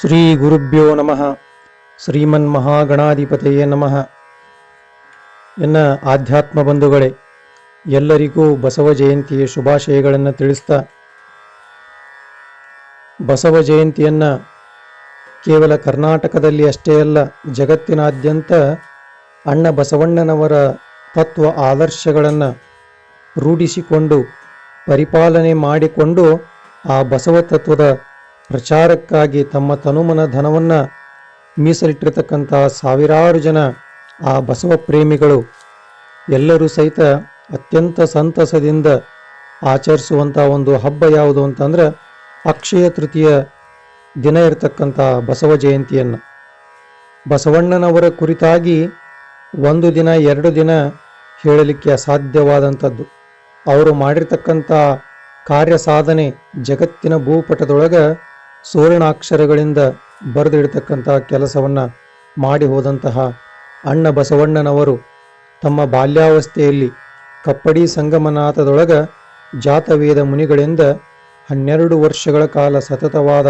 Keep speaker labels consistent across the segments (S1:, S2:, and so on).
S1: ಶ್ರೀ ಗುರುಭ್ಯೋ ನಮಃ. ಶ್ರೀಮನ್ ಮಹಾಗಣಾಧಿಪತಿಯೇ ನಮಃ. ಎನ್ನ ಆಧ್ಯಾತ್ಮ ಬಂಧುಗಳೇ, ಎಲ್ಲರಿಗೂ ಬಸವ ಜಯಂತಿಯ ಶುಭಾಶಯಗಳನ್ನು ತಿಳಿಸ್ತಾ, ಬಸವ ಜಯಂತಿಯನ್ನು ಕೇವಲ ಕರ್ನಾಟಕದಲ್ಲಿ ಅಷ್ಟೇ ಅಲ್ಲ, ಜಗತ್ತಿನಾದ್ಯಂತ ಅಣ್ಣ ಬಸವಣ್ಣನವರ ತತ್ವ ಆದರ್ಶಗಳನ್ನು ರೂಢಿಸಿಕೊಂಡು, ಪರಿಪಾಲನೆ ಮಾಡಿಕೊಂಡು ಆ ಬಸವ ತತ್ವದ ಪ್ರಚಾರಕ್ಕಾಗಿ ತಮ್ಮ ತನುಮನ ಧನವನ್ನು ಮೀಸಲಿಟ್ಟಿರತಕ್ಕಂತಹ ಸಾವಿರಾರು ಜನ ಆ ಬಸವ ಪ್ರೇಮಿಗಳು ಎಲ್ಲರೂ ಸಹಿತ ಅತ್ಯಂತ ಸಂತಸದಿಂದ ಆಚರಿಸುವಂಥ ಒಂದು ಹಬ್ಬ ಯಾವುದು ಅಂತಂದ್ರೆ ಅಕ್ಷಯ ತೃತೀಯ ದಿನ ಇರತಕ್ಕಂಥ ಬಸವ ಜಯಂತಿಯನ್ನು. ಬಸವಣ್ಣನವರ ಕುರಿತಾಗಿ ಒಂದು ದಿನ, ಎರಡು ದಿನ ಹೇಳಲಿಕ್ಕೆ ಅಸಾಧ್ಯವಾದಂಥದ್ದು. ಅವರು ಮಾಡಿರ್ತಕ್ಕಂಥ ಕಾರ್ಯ ಸಾಧನೆ ಜಗತ್ತಿನ ಭೂಪಟದೊಳಗ ಸುವರ್ಣಾಕ್ಷರಗಳಿಂದ ಬರೆದಿಡ್ತಕ್ಕಂತಹ ಕೆಲಸವನ್ನು ಮಾಡಿ ಹೋದಂತಹ ಅಣ್ಣ ಬಸವಣ್ಣನವರು ತಮ್ಮ ಬಾಲ್ಯಾವಸ್ಥೆಯಲ್ಲಿ ಕಪ್ಪಡಿ ಸಂಗಮನಾಥದೊಳಗ ಜಾತವೇದ ಮುನಿಗಳಿಂದ ಹನ್ನೆರಡು ವರ್ಷಗಳ ಕಾಲ ಸತತವಾದ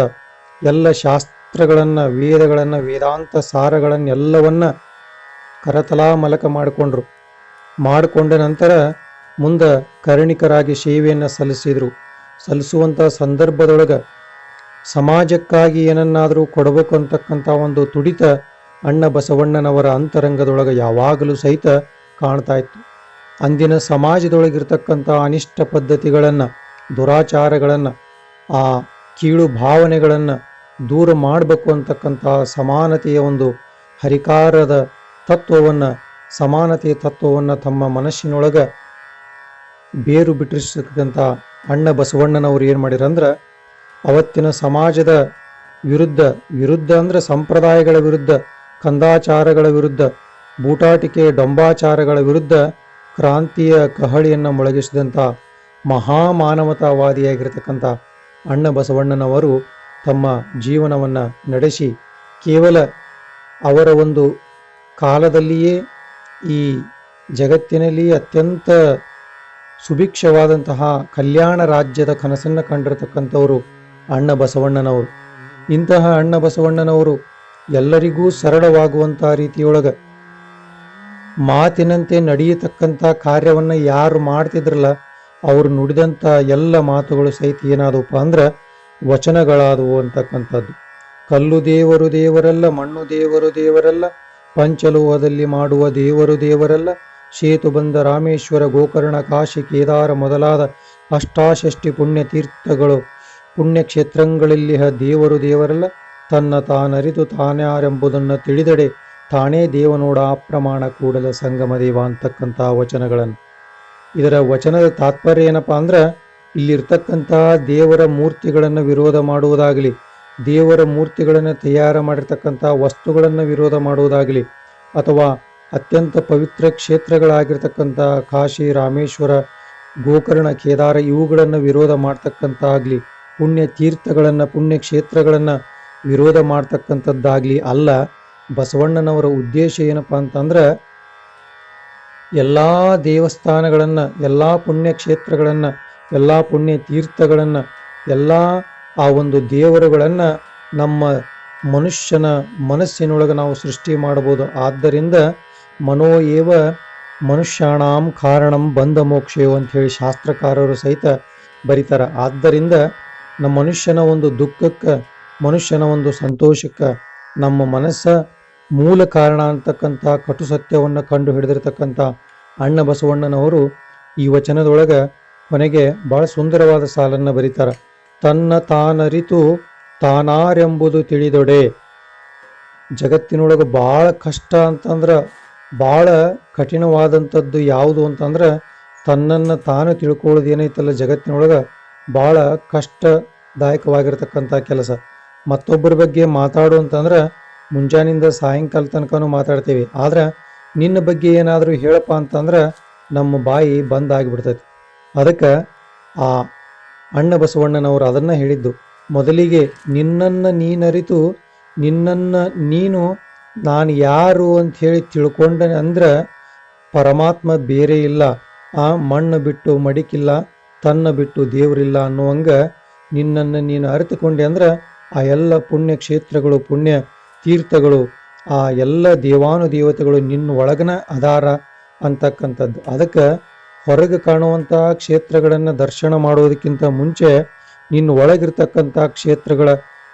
S1: ಎಲ್ಲ ಶಾಸ್ತ್ರಗಳನ್ನು, ವೇದಗಳನ್ನು, ವೇದಾಂತ ಸಾರಗಳನ್ನೆಲ್ಲವನ್ನ ಕರತಲಾಮಲಕ ಮಾಡಿಕೊಂಡ್ರು. ಮಾಡಿಕೊಂಡ ನಂತರ ಮುಂದೆ ಕರ್ಣಿಕರಾಗಿ ಸೇವೆಯನ್ನು ಸಲ್ಲಿಸಿದರು. ಸಲ್ಲಿಸುವಂಥ ಸಂದರ್ಭದೊಳಗೆ ಸಮಾಜಕ್ಕಾಗಿ ಏನನ್ನಾದರೂ ಕೊಡಬೇಕು ಅಂತಕ್ಕಂಥ ಒಂದು ತುಡಿತ ಅಣ್ಣ ಬಸವಣ್ಣನವರ ಅಂತರಂಗದೊಳಗೆ ಯಾವಾಗಲೂ ಸಹಿತ ಕಾಣ್ತಾ ಇತ್ತು. ಅಂದಿನ ಸಮಾಜದೊಳಗಿರ್ತಕ್ಕಂಥ ಅನಿಷ್ಟ ಪದ್ಧತಿಗಳನ್ನು, ದುರಾಚಾರಗಳನ್ನು, ಆ ಕೀಳು ಭಾವನೆಗಳನ್ನು ದೂರ ಮಾಡಬೇಕು ಅಂತಕ್ಕಂಥ ಸಮಾನತೆಯ ಒಂದು ಹರಿಕಾರದ ತತ್ವವನ್ನು, ಸಮಾನತೆಯ ತತ್ವವನ್ನು ತಮ್ಮ ಮನಸ್ಸಿನೊಳಗೆ ಬೇರು ಬಿಟ್ಟಿರ್ತಕ್ಕಂಥ ಅಣ್ಣ ಬಸವಣ್ಣನವರು ಏನು ಮಾಡಿರಂದ್ರೆ ಅವತ್ತಿನ ಸಮಾಜದ ವಿರುದ್ಧ ವಿರುದ್ಧ ಅಂದರೆ ಸಂಪ್ರದಾಯಗಳ ವಿರುದ್ಧ, ಕಂದಾಚಾರಗಳ ವಿರುದ್ಧ, ಬೂಟಾಟಿಕೆ, ಡೊಂಬಾಚಾರಗಳ ವಿರುದ್ಧ ಕ್ರಾಂತಿಯ ಕಹಳಿಯನ್ನು ಮೊಳಗಿಸಿದಂಥ ಮಹಾಮಾನವತಾವಾದಿಯಾಗಿರ್ತಕ್ಕಂಥ ಅಣ್ಣ ಬಸವಣ್ಣನವರು ತಮ್ಮ ಜೀವನವನ್ನು ನಡೆಸಿ ಕೇವಲ ಅವರ ಒಂದು ಕಾಲದಲ್ಲಿಯೇ ಈ ಜಗತ್ತಿನಲ್ಲಿ ಅತ್ಯಂತ ಸುಭಿಕ್ಷವಾದಂತಹ ಕಲ್ಯಾಣ ರಾಜ್ಯದ ಕನಸನ್ನು ಕಂಡಿರತಕ್ಕಂಥವರು ಅಣ್ಣ ಬಸವಣ್ಣನವರು. ಇಂತಹ ಅಣ್ಣ ಬಸವಣ್ಣನವರು ಎಲ್ಲರಿಗೂ ಸರಳವಾಗುವಂಥ ರೀತಿಯೊಳಗೆ ಮಾತಿನಂತೆ ನಡೆಯತಕ್ಕಂಥ ಕಾರ್ಯವನ್ನು ಯಾರು ಮಾಡ್ತಿದ್ರಲ್ಲ, ಅವರು ನುಡಿದಂಥ ಎಲ್ಲ ಮಾತುಗಳು ಸಹಿತ ಏನಾದವಪ್ಪ ಅಂದ್ರೆ ವಚನಗಳಾದವು ಅಂತಕ್ಕಂಥದ್ದು. ಕಲ್ಲು ದೇವರು ದೇವರಲ್ಲ, ಮಣ್ಣು ದೇವರು ದೇವರಲ್ಲ ಪಂಚಲೋಹದಲ್ಲಿ ಮಾಡುವ ದೇವರು ದೇವರಲ್ಲ, ಸೇತು ಬಂದ ರಾಮೇಶ್ವರ ಗೋಕರ್ಣ ಕಾಶಿ ಕೇದಾರ ಮೊದಲಾದ ಅಷ್ಟಾಷಷ್ಟಿ ಪುಣ್ಯ ತೀರ್ಥಗಳು ಪುಣ್ಯಕ್ಷೇತ್ರಗಳಲ್ಲಿ ದೇವರು ದೇವರಲ್ಲ, ತನ್ನ ತಾನರಿತು ತಾನ್ಯಾರೆಂಬುದನ್ನು ತಿಳಿದಡೆ, ತಾನೇ ದೇವನೋಡ ಅಪ್ರಮಾಣ ಕೂಡಲ ಸಂಗಮ ದೇವ ಅಂತಕ್ಕಂಥ ವಚನಗಳನ್ನು. ಇದರ ವಚನದ ತಾತ್ಪರ್ಯ ಏನಪ್ಪ ಅಂದ್ರೆ ಇಲ್ಲಿರ್ತಕ್ಕಂತಹ ದೇವರ ಮೂರ್ತಿಗಳನ್ನು ವಿರೋಧ ಮಾಡುವುದಾಗಲಿ, ದೇವರ ಮೂರ್ತಿಗಳನ್ನು ತಯಾರು ಮಾಡಿರ್ತಕ್ಕಂಥ ವಸ್ತುಗಳನ್ನು ವಿರೋಧ ಮಾಡುವುದಾಗಲಿ, ಅಥವಾ ಅತ್ಯಂತ ಪವಿತ್ರ ಕ್ಷೇತ್ರಗಳಾಗಿರ್ತಕ್ಕಂಥ ಕಾಶಿ, ರಾಮೇಶ್ವರ, ಗೋಕರ್ಣ, ಕೇದಾರ ಇವುಗಳನ್ನು ವಿರೋಧ ಮಾಡ್ತಕ್ಕಂಥ ಆಗಲಿ ಪುಣ್ಯ ತೀರ್ಥಗಳನ್ನು ಪುಣ್ಯ ಕ್ಷೇತ್ರಗಳನ್ನು ವಿರೋಧ ಮಾಡ್ತಕ್ಕಂಥದ್ದಾಗಲಿ ಅಲ್ಲ, ಬಸವಣ್ಣನವರ ಉದ್ದೇಶ ಏನಪ್ಪ ಅಂತಂದ್ರೆ ಎಲ್ಲ ದೇವಸ್ಥಾನಗಳನ್ನು, ಎಲ್ಲ ಪುಣ್ಯ ಕ್ಷೇತ್ರಗಳನ್ನು ಎಲ್ಲ ಪುಣ್ಯ ತೀರ್ಥಗಳನ್ನು ಎಲ್ಲ ಆ ಒಂದು ದೇವರುಗಳನ್ನು ನಮ್ಮ ಮನುಷ್ಯನ ಮನಸ್ಸಿನೊಳಗೆ ನಾವು ಸೃಷ್ಟಿ ಮಾಡಬಹುದು ಆದ್ದರಿಂದ ಮನೋ ಏವ ಮನುಷ್ಯಾಣಾಂ ಕಾರಣಂ ಬಂಧ ಅಂತ ಹೇಳಿ ಶಾಸ್ತ್ರಕಾರರು ಸಹಿತ ಬರೀತಾರೆ. ಆದ್ದರಿಂದ ನಮ್ಮ ಮನುಷ್ಯನ ಒಂದು ದುಃಖಕ್ಕೆ, ಮನುಷ್ಯನ ಒಂದು ಸಂತೋಷಕ್ಕೆ, ನಮ್ಮ ಮನಸ್ಸ ಮೂಲ ಕಾರಣ ಅಂತಕ್ಕಂಥ ಕಟು ಸತ್ಯವನ್ನು ಕಂಡು ಹಿಡಿದಿರ್ತಕ್ಕಂಥ ಅಣ್ಣ ಬಸವಣ್ಣನವರು ಈ ವಚನದೊಳಗೆ ಕೊನೆಗೆ ಬಹಳ ಸುಂದರವಾದ ಸಾಲನ್ನು ಬರೀತಾರೆ. ತನ್ನ ತಾನರಿತು ತಾನಾರೆಂಬುದು ತಿಳಿದೊಡೆ. ಜಗತ್ತಿನೊಳಗೆ ಭಾಳ ಕಷ್ಟ ಅಂತಂದ್ರೆ ಭಾಳ ಕಠಿಣವಾದಂಥದ್ದು ಯಾವುದು ಅಂತಂದ್ರೆ, ತನ್ನನ್ನು ತಾನು ತಿಳ್ಕೊಳ್ಳೋದು ಏನೈತಲ್ಲ ಜಗತ್ತಿನೊಳಗೆ ಭಾಳ ಕಷ್ಟದಾಯಕವಾಗಿರ್ತಕ್ಕಂಥ ಕೆಲಸ. ಮತ್ತೊಬ್ಬರ ಬಗ್ಗೆ ಮಾತಾಡು ಅಂತಂದ್ರೆ ಮುಂಜಾನಿಂದ ಸಾಯಂಕಾಲ ತನಕನೂ ಮಾತಾಡ್ತೀವಿ. ಆದ್ರೆ ನಿನ್ನ ಬಗ್ಗೆ ಏನಾದರೂ ಹೇಳಪ್ಪ ಅಂತಂದ್ರೆ ನಮ್ಮ ಬಾಯಿ ಬಂದ್ ಆಗಿಬಿಡ್ತೈತಿ. ಅದಕ್ಕೆ ಆ ಅಣ್ಣ ಬಸವಣ್ಣನವರು ಅದನ್ನ ಹೇಳಿದ್ದು. ಮೊದಲಿಗೆ ನಿನ್ನನ್ನು ನೀನರಿತು ನಿನ್ನನ್ನು ನೀನು ನಾನು ಯಾರು ಅಂತ ಹೇಳಿ ತಿಳ್ಕೊಂಡ ಅಂದ್ರೆ ಪರಮಾತ್ಮ ಬೇರೆ ಇಲ್ಲ. ಆ ಮಣ್ಣು ಬಿಟ್ಟು ಮಡಿಕಿಲ್ಲ, ತನ್ನ ಬಿಟ್ಟು ದೇವರಿಲ್ಲ ಅನ್ನುವಂಗ ನಿನ್ನನ್ನು ನೀನು ಅರಿತುಕೊಂಡೆ ಅಂದ್ರೆ ಆ ಎಲ್ಲ ಪುಣ್ಯ ಕ್ಷೇತ್ರಗಳು ಪುಣ್ಯ ತೀರ್ಥಗಳು, ಆ ಎಲ್ಲ ದೇವಾನು ದೇವತೆಗಳು ನಿನ್ನ ಒಳಗನ ಅದಾರ ಅಂತಕ್ಕಂಥದ್ದು. ಅದಕ್ಕೆ ಹೊರಗೆ ಕಾಣುವಂಥ ಕ್ಷೇತ್ರಗಳನ್ನು ದರ್ಶನ ಮಾಡೋದಕ್ಕಿಂತ ಮುಂಚೆ ನಿನ್ನ ಒಳಗಿರ್ತಕ್ಕಂಥ ಕ್ಷೇತ್ರಗಳ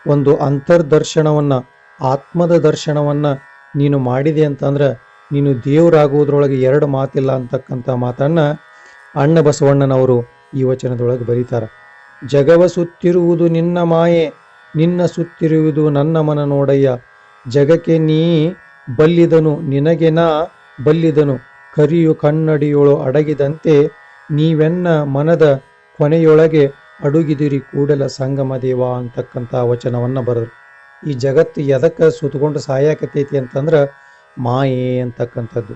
S1: ಒಂದು ಅಂತರ್ದರ್ಶನವನ್ನು, ಆತ್ಮದ ದರ್ಶನವನ್ನು ನೀನು ಮಾಡಿದೆ ಅಂತಂದ್ರೆ ನೀನು ದೇವರಾಗುವುದರೊಳಗೆ ಎರಡು ಮಾತಿಲ್ಲ ಅಂತಕ್ಕಂಥ ಮಾತನ್ನು ಅಣ್ಣ ಬಸವಣ್ಣನವರು ಈ ವಚನದೊಳಗೆ ಬರೀತಾರೆ. ಜಗವ ಸುತ್ತಿರುವುದು ನಿನ್ನ ಮಾಯೆ, ನಿನ್ನ ಸುತ್ತಿರುವುದು ನನ್ನ ಮನ ನೋಡಯ್ಯ ಜಗಕ್ಕೆ ನೀ ಬಲ್ಲಿದನು, ನಿನಗೆ ನಾ ಬಲ್ಲಿದನು. ಕರಿಯು ಕನ್ನಡಿಯೊಳು ಅಡಗಿದಂತೆ ನೀವೆನ್ನ ಮನದ ಕೊನೆಯೊಳಗೆ ಅಡುಗಿದಿರಿ ಕೂಡಲ ಸಂಗಮ ದೇವ ಅಂತಕ್ಕಂಥ ವಚನವನ್ನು ಬರೆದರು. ಈ ಜಗತ್ತು ಎದಕ್ಕೆ ಸುತ್ತಕೊಂಡು ಸಾಯಾಕತೈತಿ ಅಂತಂದ್ರೆ ಮಾಯೆ ಅಂತಕ್ಕಂಥದ್ದು.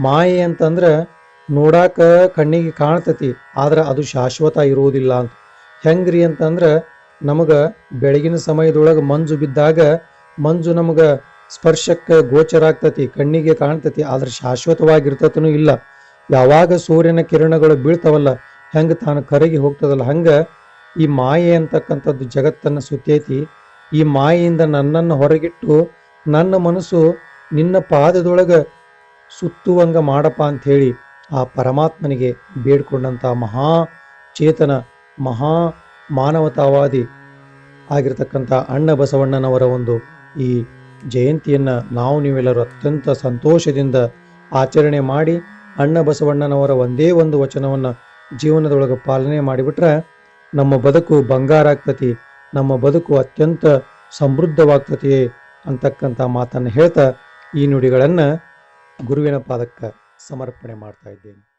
S1: ಮಾಯೆ ಅಂತಂದ್ರೆ ನೋಡಾಕ ಕಣ್ಣಿಗೆ ಕಾಣ್ತತಿ, ಆದ್ರೆ ಅದು ಶಾಶ್ವತ ಇರುವುದಿಲ್ಲ ಅಂತ. ಹೆಂಗ್ರಿ ಅಂತಂದ್ರೆ ನಮಗೆ ಬೆಳಗಿನ ಸಮಯದೊಳಗೆ ಮಂಜು ಬಿದ್ದಾಗ ಮಂಜು ನಮಗೆ ಸ್ಪರ್ಶಕ್ಕೆ ಗೋಚರ ಆಗ್ತತಿ, ಕಣ್ಣಿಗೆ ಕಾಣ್ತತಿ, ಆದ್ರೆ ಶಾಶ್ವತವಾಗಿರ್ತತನು ಇಲ್ಲ. ಯಾವಾಗ ಸೂರ್ಯನ ಕಿರಣಗಳು ಬೀಳ್ತಾವಲ್ಲ, ಹೆಂಗೆ ತಾನು ಕರಗಿ ಹೋಗ್ತದಲ್ಲ, ಹಂಗೆ ಈ ಮಾಯೆ ಅಂತಕ್ಕಂಥದ್ದು ಜಗತ್ತನ್ನು ಸುತ್ತೈತಿ. ಈ ಮಾಯೆಯಿಂದ ನನ್ನನ್ನು ಹೊರಗಿಟ್ಟು ನನ್ನ ಮನಸ್ಸು ನಿನ್ನ ಪಾದದೊಳಗೆ ಸುತ್ತುವಂಗ ಮಾಡಪ್ಪ ಅಂಥೇಳಿ ಆ ಪರಮಾತ್ಮನಿಗೆ ಬೇಡ್ಕೊಂಡಂಥ ಮಹಾ ಚೇತನ ಮಹಾ ಮಾನವತಾವಾದಿ ಆಗಿರತಕ್ಕಂಥ ಅಣ್ಣ ಬಸವಣ್ಣನವರ ಒಂದು ಈ ಜಯಂತಿಯನ್ನು ನಾವು ನೀವೆಲ್ಲರೂ ಅತ್ಯಂತ ಸಂತೋಷದಿಂದ ಆಚರಣೆ ಮಾಡಿ ಅಣ್ಣ ಬಸವಣ್ಣನವರ ಒಂದೇ ಒಂದು ವಚನವನ್ನು ಜೀವನದೊಳಗೆ ಪಾಲನೆ ಮಾಡಿಬಿಟ್ರೆ ನಮ್ಮ ಬದುಕು ಬಂಗಾರ ಆಗ್ತತಿ, ನಮ್ಮ ಬದುಕು ಅತ್ಯಂತ ಸಮೃದ್ಧವಾಗ್ತತಿ ಅಂತಕ್ಕಂಥ ಮಾತನ್ನು ಹೇಳ್ತಾ ಈ ನುಡಿಗಳನ್ನು ಗುರುವಿನ ಪಾದಕ್ಕೆ ಸಮರ್ಪಣೆ ಮಾಡ್ತಾ ಇದ್ದೇನೆ.